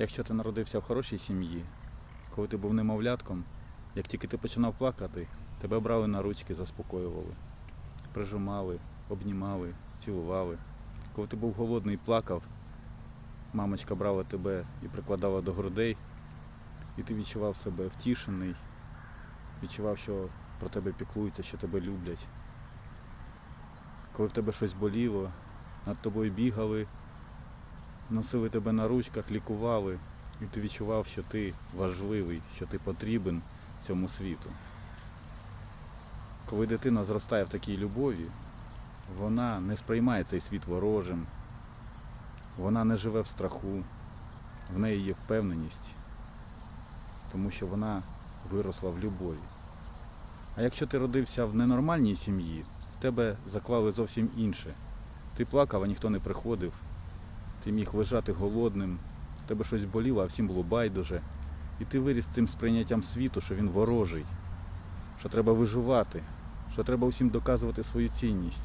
Якщо ти народився в хорошій сім'ї, коли ти був немовлятком, як тільки ти починав плакати, тебе брали на ручки, заспокоювали, прижимали, обнімали, цілували. Коли ти був голодний і плакав, мамочка брала тебе і прикладала до грудей, і ти відчував себе втішений, відчував, що про тебе піклуються, що тебе люблять. Коли в тебе щось боліло, над тобою бігали, носили тебе на ручках, лікували, і ти відчував, що ти важливий, що ти потрібен цьому світу. Коли дитина зростає в такій любові, вона не сприймає цей світ ворожим, вона не живе в страху, в неї є впевненість, тому що вона виросла в любові. А якщо ти родився в ненормальній сім'ї, в тебе заклали зовсім інше. Ти плакав, а ніхто не приходив. Ти міг лежати голодним, в тебе щось боліло, а всім було байдуже. І ти виріс цим сприйняттям світу, що він ворожий, що треба виживати, що треба усім доказувати свою цінність.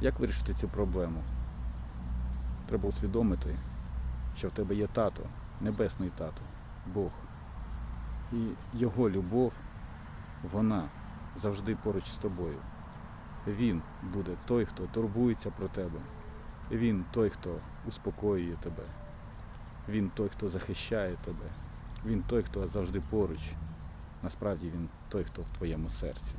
Як вирішити цю проблему? Треба усвідомити, що в тебе є тато, небесний тато, Бог. І його любов, вона завжди поруч з тобою. Він буде той, хто турбується про тебе. Він той, хто успокоює тебе. Він той, хто захищає тебе. Він той, хто завжди поруч. Насправді він той, хто в твоєму серці.